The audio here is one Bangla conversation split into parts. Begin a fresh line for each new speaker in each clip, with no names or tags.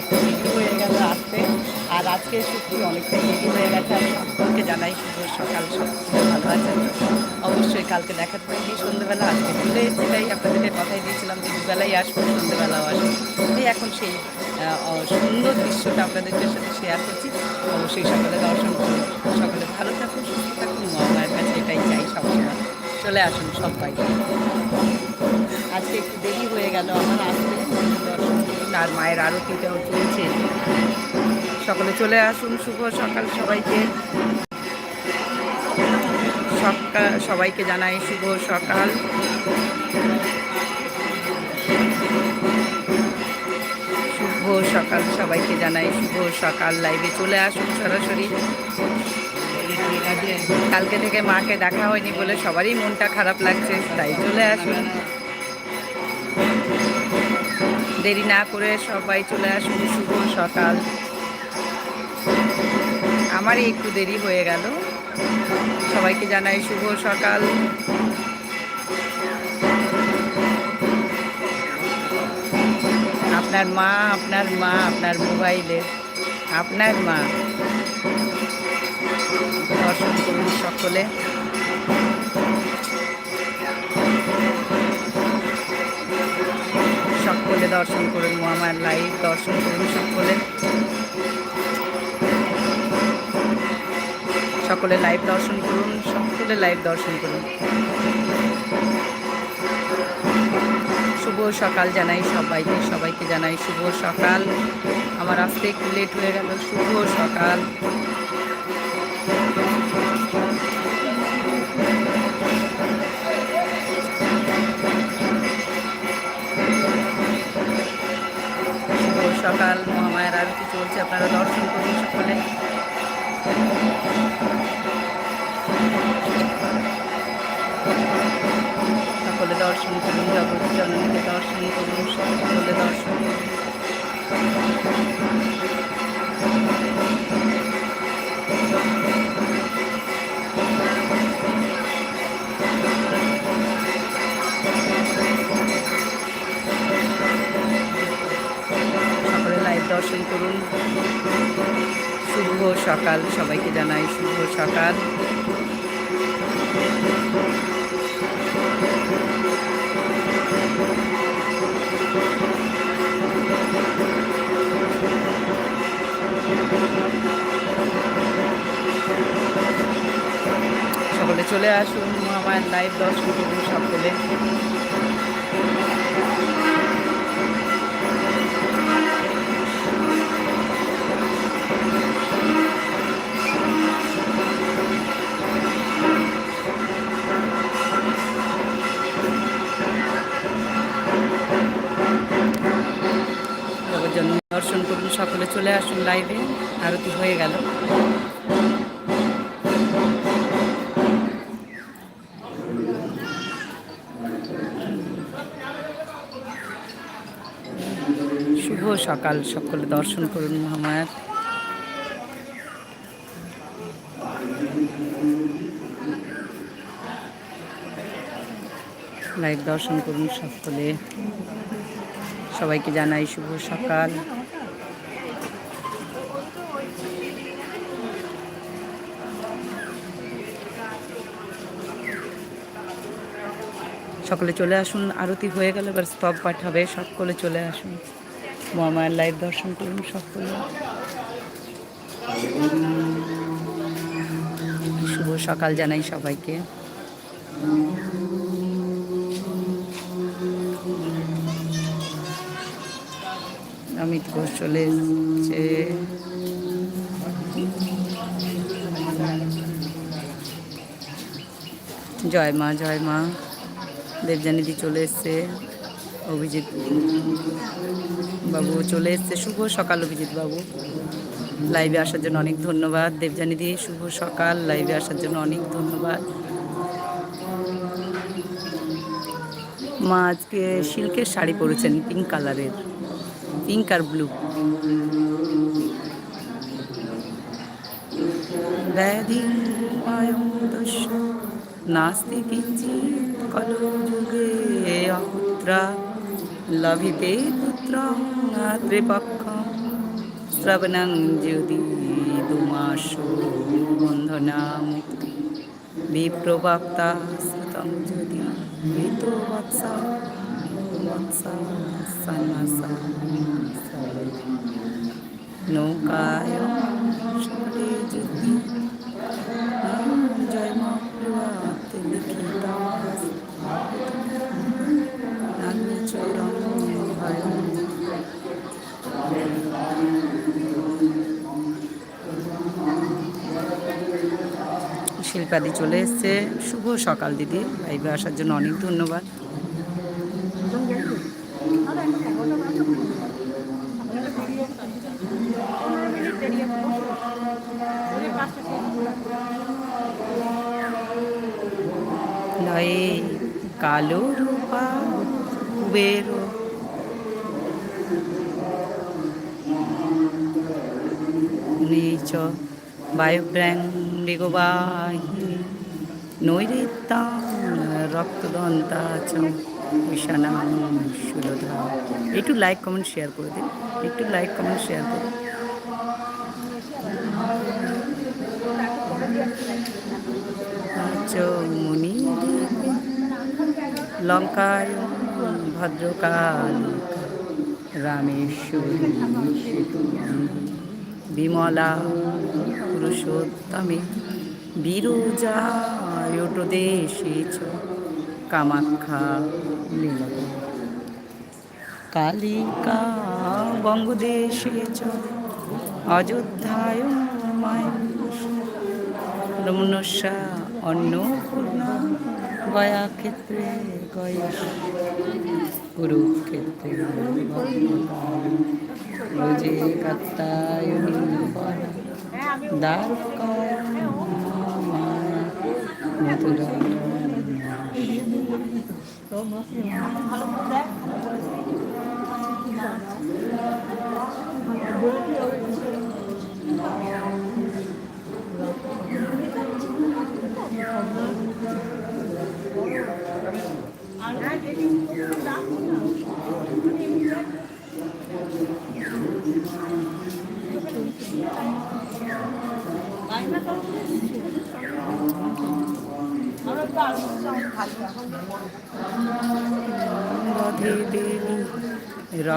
একটু দেরি হয়ে গেল আসতে। আর আজকে সত্যি অনেকটাই দেরি হয়ে গেছে। আমি সকলকে জানাই শুভ সকাল সব ভালো আছেন? অবশ্যই কালকে দেখাতে পারিনি সন্ধ্যেবেলা। আজকে চলে এসেছি, তাই আপনাদেরকে কথাই দিয়েছিলাম যে দুবেলাই আসব, সন্ধ্যেবেলাও আসব। এই এখন সেই সুন্দর দৃশ্যটা আপনাদের সাথে শেয়ার করছি। অবশ্যই সকালে দর্শন করুন। সকলে ভালো থাকুন, সুস্থ থাকুন। মায়ের কাছে এটাই চাই সবসময়। চলে আসুন সবাই। আজকে একটু দেরি হয়ে গেল। আর মায়ের আরতিটাও চলছে। সকলে চলে আসুন, শুভ সকাল সবাইকে। সবাইকে জানাই শুভ সকাল। শুভ সকাল সবাইকে জানাই, শুভ সকাল। লাইভে চলে আসুন সরাসরি। কালকে থেকে মাকে দেখা হয়নি বলে সবারই মনটা খারাপ লাগছে, তাই চলে আসুন। দেরি না করে সবাই চলে আসুন, শুভ সকাল। আমারই একটু দেরি হয়ে গেল। সবাইকে জানাই শুভ সকাল। আপনার মা আপনার মা, আপনার মোবাইলে। আপনার মা। দর্শন করুন সকলে। দর্শন করুন আমার লাইভ দর্শন করুন সকলে। সকলে লাইভ দর্শন করুন, সকলে লাইভ দর্শন করুন। শুভ সকাল জানাই সবাইকে সবাইকে জানাই শুভ সকাল। আমার আসতে একটু লেট হয়ে গেল, শুভ সকাল। সকাল। সবাইকে জানাই শুভ সকাল। সকলে চলে আসুন আমার লাইভ দর্শন করুন সকলে। দর্শন করুন, সকলে চলে আসুন লাইভে আরতি হয়ে গেল। শুভ সকাল, সকলে দর্শন করুন মহামায়ার। লাইভ দর্শন করুন সকলে। সবাইকে জানাই শুভ সকাল। সকলে চলে আসুন। আরতি হয়ে গেলে, এবার স্তব পাঠ হবে। সকলে চলে আসুন। মহামায়ার লাইভ দর্শন করুন সকলে। শুভ সকাল জানাই সবাইকে। অমিত ঘোষ চলে এসছে। জয় মা জয় মা। দেবজানিদি চলে এসছে, অভিজিৎ বাবু চলে এসছে। শুভ সকাল অভিজিৎ বাবু। লাইভে আসার জন্য অনেক ধন্যবাদ। দেবজানিদি শুভ সকাল। লাইভে আসার জন্য অনেক ধন্যবাদ। মা আজকে সিল্কের শাড়ি পরেছেন পিঙ্ক কালারের পিঙ্ক আর ব্লু ব্যাধি নাস্তি কিঞ্চিৎ কলো যুগে অপুত্রা, লভিতে পুত্র ত্রিপক্ষম শ্রবণং যদি দুমাস বন্ধনা মুক্তি বিপ্রবক্তা শ্রুতং যদি মৃত নৌকায় সকলে যদি জয় মহাপ্রভাত লিখিত চরম ভয় শিল্পাদি চলে এসছে। শুভ সকাল, দিদি। লাইভে আসার জন্য অনেক ধন্যবাদ। লয়ে কালো রূপা, কুবের। নিচ বায়ুব্র্যাং মৃগবাহিনী নৈরিত্যাং রক্তদন্তা চ ঈশানাং সুলধা একটু লাইক কমেন্ট শেয়ার করে দিন। একটু লাইক কমেন্ট শেয়ার করুন। মুনি লঙ্কায় ভদ্রকাল রামেশ্বরী, বিমলা, পুরুষোত্তমে বিরোজায়টদেশে চ। কামাখ্যা লীলা কালিকা বঙ্গদেশে চ। অযোধ্যায় রমণস্যা অন্নপূর্ণা গয়া ক্ষেত্রে গয়েশ। কুরুক্ষেত্রে রোজে কাত্তায়নী দ্বারকায় মথুরা রাধে দেবী রক্ত বীজ বিনাশ
এসব আজ নাও আজ বার করবি প্লেন করে দিয়েছি কথা বলছি না কথা বলো চেষ্টা করো কিন্তু আজ কথা বলবে না কথা বলছি বললা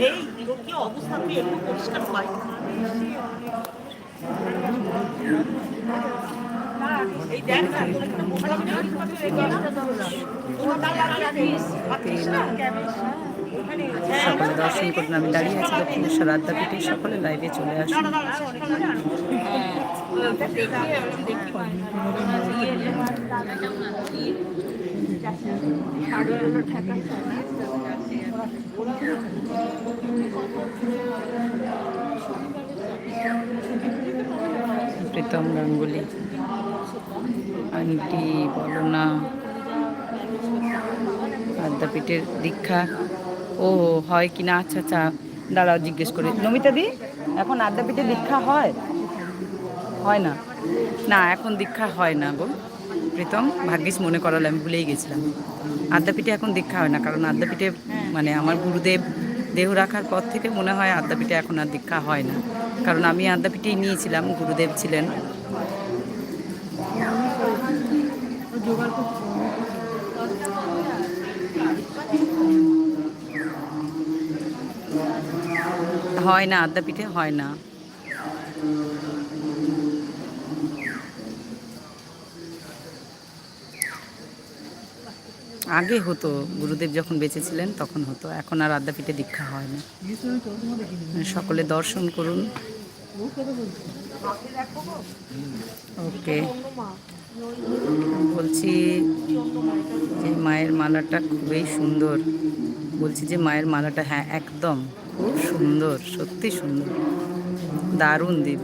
এই কি অবস্থা তুই একটু পরিষ্কার পাই এই দেখ না তোর একটা মোবাইল আমি রেখে না তোমার দাঁড়া রাখিস রাখিস না
সকলে দর্শন করুন আমি দাঁড়িয়ে আছি দক্ষিণেশ্বর আদ্যাপীঠে। সকলে লাইভে চলে আসুন। প্রীতম গাঙ্গুলি আন্টি বলো না আদ্যাপীঠের দীক্ষা। ও, হয় কি না? আচ্ছা আচ্ছা দাঁড়াও, জিজ্ঞেস করি। নমিতা দি, এখন আদ্যাপীঠে দীক্ষা হয়? হয় না। না, এখন দীক্ষা হয় না গো। প্রীতম, ভাগ্যিস মনে করালো, আমি ভুলেই গেছিলাম। আদ্যাপীঠে এখন দীক্ষা হয় না, কারণ আদ্যাপীঠে মানে আমার গুরুদেব দেহ রাখার পর থেকে মনে হয় আদ্যাপীঠে এখন আর দীক্ষা হয় না। কারণ আমি আদ্যাপীঠেই নিয়েছিলাম গুরুদেব ছিলেন। হয় না আদ্যাপীঠে হয় না। আগে হতো, গুরুদেব যখন বেঁচে ছিলেন তখন হতো, এখন আর আদ্যাপীঠে দীক্ষা হয় না সকলে দর্শন করুন। ওকে। বলছি যে মায়ের মালাটা খুবই সুন্দর। বলছি যে মায়ের মালাটা হ্যাঁ একদম খুব সুন্দর, সত্যি সুন্দর। দারুণ দিন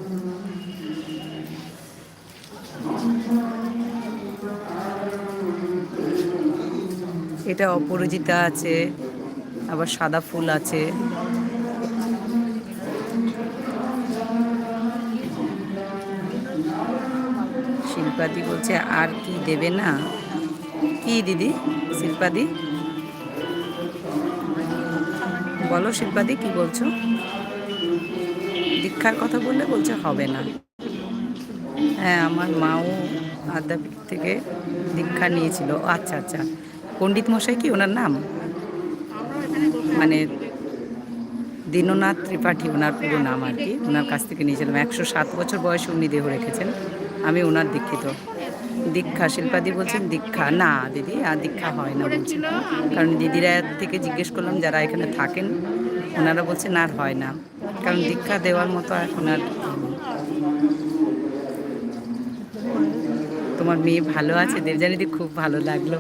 এটা অপরাজিতা আছে, আবার সাদা ফুল আছে। শিল্পাদি বলছে, আর কি দেবে না? কি দিদি? শিল্পাদি? বলো শিল্পাদি, কি বলছো? দীক্ষার কথা বললে বলছে, হবে না। হ্যাঁ আমার মাও আদ্যাপীঠ থেকে দীক্ষা নিয়েছিল। আচ্ছা আচ্ছা। পণ্ডিত মশাই কি ওনার নাম? মানে দীননাথ ত্রিপাঠী, ওনার পুরো নাম আর কি। ওনার কাছ থেকে নিয়েছিলাম একশো সাত বছর বয়সে উনি দেহ রেখেছেন। আমি ওনার দীক্ষিত। দীক্ষা, শিল্পাদি বলছেন দীক্ষা। না দিদি, আর দীক্ষা হয় না বলছেন। কারণ দিদিরা থেকে জিজ্ঞেস করলাম, যারা এখানে থাকেন, ওনারা বলছেন আর হয় না। কারণ দীক্ষা দেওয়ার মতো এখন আর তোমার মেয়ে ভালো আছে দেবজানিদি খুব ভালো লাগল।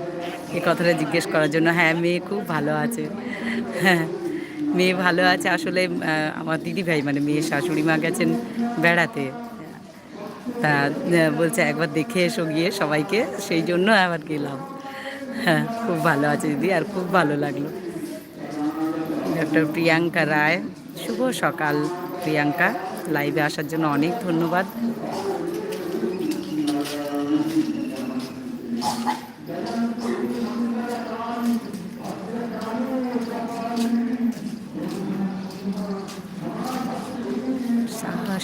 এই কথাটা জিজ্ঞেস করার জন্য। হ্যাঁ মেয়ে খুব ভালো আছে। হ্যাঁ মেয়ে ভালো আছে। আসলে আমার দিদি ভাই মানে মেয়ে শাশুড়ি মা গেছেন বেড়াতে। তা বলছে একবার দেখে এসো গিয়ে সবাইকে। সেই জন্য আবার গেলাম। হ্যাঁ খুব ভালো আছে দিদি আর খুব ভালো লাগল। ডক্টর প্রিয়াঙ্কা রায়, শুভ সকাল প্রিয়াঙ্কা। লাইভে আসার জন্য অনেক ধন্যবাদ।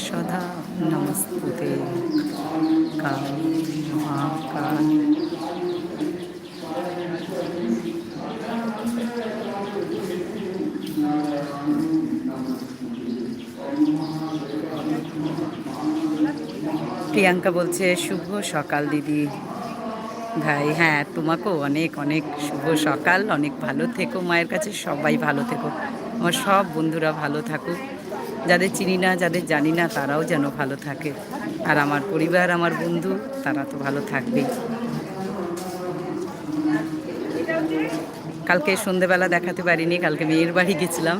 সদা নমস্তুতে প্রিয়াঙ্কা বলছে, শুভ সকাল দিদি। ভাই হ্যাঁ তোমাকেও অনেক অনেক শুভ সকাল। অনেক ভালো থেকো মায়ের কাছে, সবাই ভালো থেকো। আমার সব বন্ধুরা ভালো থাকুক। যাদের চিনি না, যাদের জানি না, তারাও যেন ভালো থাকে। আর আমার পরিবার, আমার বন্ধু, তারা তো ভালো থাকবেই। কালকে সন্ধেবেলা দেখাতে পারিনি, কালকে মেয়ের বাড়ি গেছিলাম।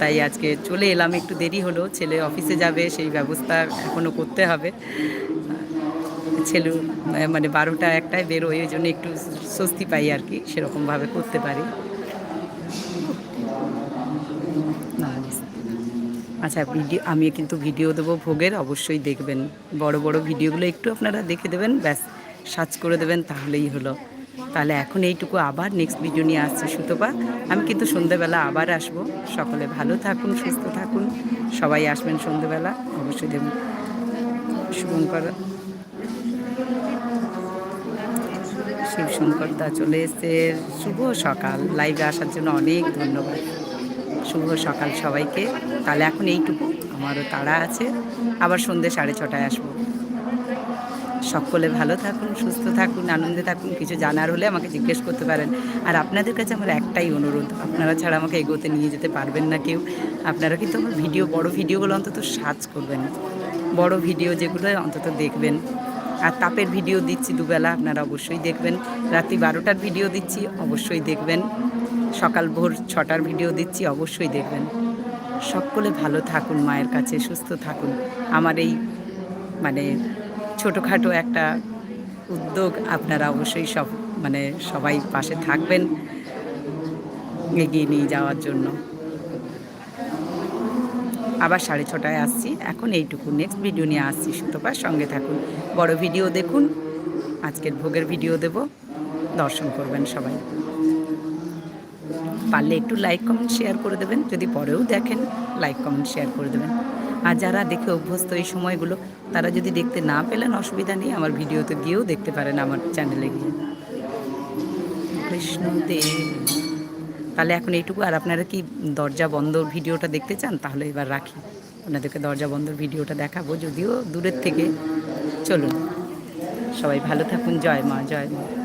তাই আজকে চলে এলাম, একটু দেরি হলো, ছেলে অফিসে যাবে, সেই ব্যবস্থা এখনও করতে হবে। ছেলে মানে বারোটা একটায় বেরোয়, ওই জন্য একটু স্বস্তি পাই আর কি, সেরকমভাবে করতে পারি। আচ্ছা ভিডিও আমি কিন্তু ভিডিও দেবো ভোগের, অবশ্যই দেখবেন। বড় বড় ভিডিওগুলো একটু আপনারা দেখে দেবেন, ব্যাস, সার্চ করে দেবেন, তাহলেই হলো। তাহলে এখন এইটুকু আবার নেক্সট ভিডিও নিয়ে আসছি সুতপা। আমি কিন্তু সন্ধ্যেবেলা আবার আসব। সকলে ভালো থাকুন, সুস্থ থাকুন। সবাই আসবেন সন্ধ্যেবেলা, অবশ্যই দেবেন শুভঙ্কর, শিবশঙ্কর দা চলে এসছে। শুভ সকাল। লাইভে আসার জন্য অনেক ধন্যবাদ। শুভ সকাল সবাইকে। তাহলে এখন এইটুকু আমারও তাড়া আছে। আবার সন্ধ্যে সাড়ে ছটায় আসব। সকলে ভালো থাকুন, সুস্থ থাকুন, আনন্দে থাকুন, কিছু জানার হলে আমাকে জিজ্ঞেস করতে পারেন। আর আপনাদের কাছে আমার একটাই অনুরোধ, আপনারা ছাড়া আমাকে এগোতে নিয়ে যেতে পারবেন না কেউ। আপনারা কিন্তু আমার ভিডিও, বড় ভিডিওগুলো অন্তত সার্চ করবেন। বড় ভিডিও যেগুলো অন্তত দেখবেন। আর তাপের ভিডিও দিচ্ছি দুবেলা, আপনারা অবশ্যই দেখবেন। রাত্রি বারোটার ভিডিও দিচ্ছি, অবশ্যই দেখবেন। সকাল ভোর ছটার ভিডিও দিচ্ছি, অবশ্যই দেখবেন। সকলে ভালো থাকুন, মায়ের কাছে সুস্থ থাকুন। আমার এই মানে ছোটোখাটো একটা উদ্যোগ আপনারা অবশ্যই সব মানে সবাই পাশে থাকবেন, এগিয়ে নিয়ে যাওয়ার জন্য। আবার সাড়ে ছটায় আসছি। এখন এইটুকু। নেক্সট ভিডিও নিয়ে আসছি। সুতপার সঙ্গে থাকুন। বড় ভিডিও দেখুন। আজকের ভোগের ভিডিও দেব। দর্শন করবেন সবাই। পারলে একটু লাইক কমেন্ট শেয়ার করে দেবেন। যদি পরেও দেখেন লাইক কমেন্ট শেয়ার করে দেবেন। আর যারা দেখে অভ্যস্ত এই সময়গুলো, তারা যদি দেখতে না পেলেন অসুবিধা নেই, আমার ভিডিওতে গিয়েও দেখতে পারেন আমার চ্যানেলে গিয়ে। কৃষ্ণদেব তাহলে এখন এইটুকু, আর আপনারা কি দরজা বন্ধ ভিডিওটা দেখতে চান? তাহলে এবার রাখি। আপনাদেরকে দরজা বন্ধর ভিডিওটা দেখাবো, যদিও দূরের থেকে। চলুন। সবাই ভালো থাকুন। জয় মা জয় মা।